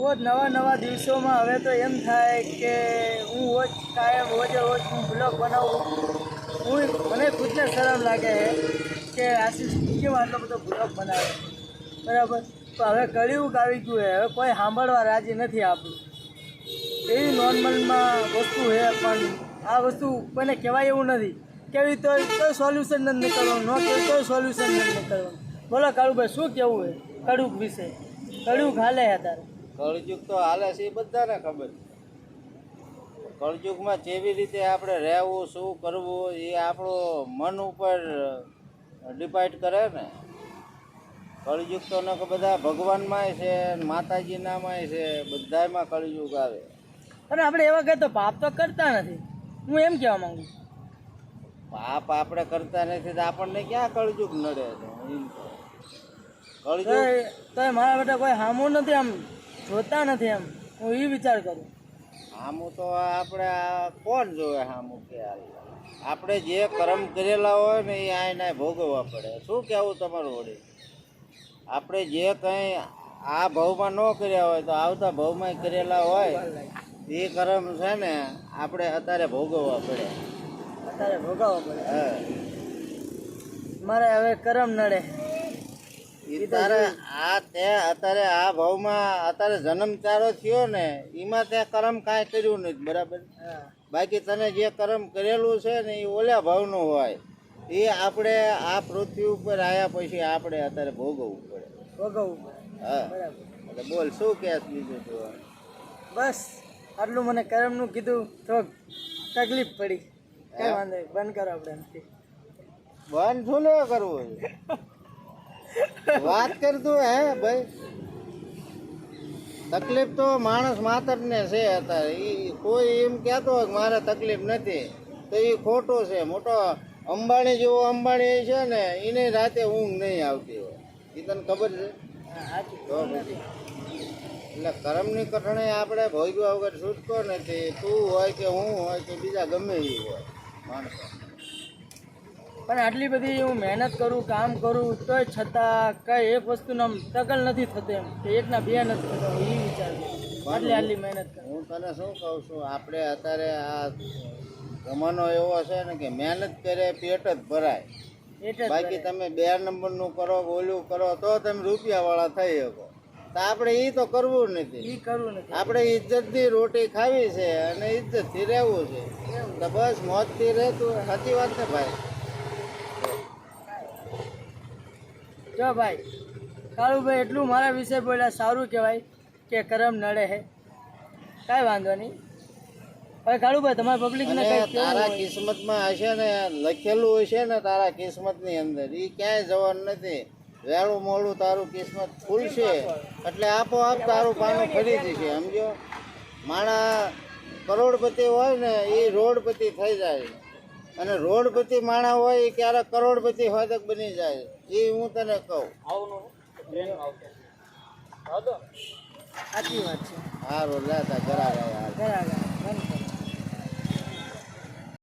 રોજ નવા નવા દિવસોમાં હવે તો એમ થાય કે હું રોજ કાયમ રોજે રોજ હું બ્લોગ બનાવું. હું મને ખુદને શરમ લાગે છે કે આશીષ કેમ આટલો બધો બ્લોગ બનાવે? બરાબર? તો હવે કળિયુગ આવી ગયું હવે કોઈ સાંભળવા રાજી નથી આપણું. એવી નોર્મલમાં વસ્તુ છે, પણ આ વસ્તુ કોઈને કહેવાય એવું નથી. કેવી તો કોઈ સોલ્યુશન નથી નીકળવાનું. ન કેવી કોઈ સોલ્યુશન નથી નીકળવાનું. બોલો કાળુભાઈ, શું કેવું છે? કડુક વિશે. કડુક હાલે તારે. કળયુગ તો હાલે છે એ બધાને ખબર છે. કળયુગમાં જેવી રીતે આપણે રહેવું શું કરવું એ આપણું મન ઉપર ડિપેન્ડ કરે ને. કળયુગ તો નકર બધા ભગવાનમાંય છે માતાજીનામાંય છે બધામાં કળયુગ આવે. અને આપણે એવા કહે તો પાપ તો કરતા નથી. હું એમ કહેવા માંગુ. પાપ આપણે કરતા નથી તો આપણને ક્યાં કળયુગ નડે છે? કળયુગ તો. મારા બેટા કોઈ હામું નથી આમ જોતા નથી એમ. હું એ વિચાર કરું. આમું તો આપણે કોણ જોવે આમું કે? આપણે જે કર્મ કરેલા હોય ને એ આને ભોગવવા પડે. શું કહેવું તમારું વડે આપણે જે કંઈ આ ભાવમાં ન કર્યા હોય તો આવતા ભાવમાં કરેલા હોય એ કર્મ છે ને આપણે અત્યારે ભોગવવા પડે. અત્યારે ભોગવવા પડે. હા. મારે હવે કરમ નડે. તારે આ તે અત્યારે આ ભાવમાં અત્યારે જન્મ ચારો થયો ને એમાં તે કરમ કાંઈ કર્યું નથી બરાબર? બાકી તને જે કરમ કરેલું છે ને એ ઓલા ભાવનું હોય. એ આપણે આ પૃથ્વી ઉપર આવ્યા પછી આપણે અત્યારે ભોગવવું પડે. ભોગવવું પડે. હા. બરાબર. એટલે બોલ શું કહેશ બીજું તું? બસ આટલું મને કરમનું કીધું તો તકલીફ પડી. કઈ વાંધો નહીં બંધ કરો આપણે બંધ શું ન કરવું? વાત કરતું હે ભાઈ. તકલીફ તો માણસ માત્ર ને છે અત્યારે. એ કોઈ એમ કહેતો હોય કે મારે તકલીફ નથી. તો એ ખોટો છે. મોટો અંબાણી જેવો અંબાણી છે ને એને રાતે ઊંઘ નહીં આવતી હોય. એ તને ખબર છે. એટલે કરમની કઠણે આપણે ભોગવ્યા વગર છૂટકો નથી. તું હોય કે હું હોય કે બીજા ગમે એ હોય માણસો. પણ આટલી બધી હું મહેનત કરું કામ કરું તોય છતાં કઈ એક વસ્તુનો ટકલ નથી થતો એમ કે એકના બે નથી થતો એ વિચાર આટલી આટલી મહેનત કરું. હું તને શું કહું છું આપણે અત્યારે આ જમાનો એવો છે ને કે મહેનત કરે પેટ જ ભરાય. બાકી તમે બે નંબરનું કરો ઓલું કરો તો તમે રૂપિયાવાળા થઈ શકો. તો આપણે એ તો કરવું નથી. કરવું નથી. આપણે ઇજ્જતની રોટી ખાવી છે અને ઇજ્જતથી રહેવું છે. તો બસ મોજથી રહેતું સાચી વાત ને ભાઈ. જો ભાઈ કાળુભાઈ એટલું મારા વિશે બોલ્યા સારું કહેવાય કે કરમ નડે હે. કાંઈ વાંધો નહીં. હવે કાળુભાઈ તમારા પબ્લિકને તારા કિસ્મતમાં હશે ને લખેલું હશે ને તારા કિસ્મતની અંદર એ ક્યાંય જવાનું નથી. વહેલું મોડું તારું કિસ્મત ખુલશે એટલે આપોઆપ તારું પાનું ફરી જશે સમજો માણા કરોડપતિ હોય ને એ રોડપતિ થઈ જાય. અને રોડપતિ માણા હોય એ ક્યારેક કરોડપતિ હોય તો બની જાય. એ હું તને કહું. સાચી વાત છે. સારું લેતા ઘરા ગયા બંધ કરો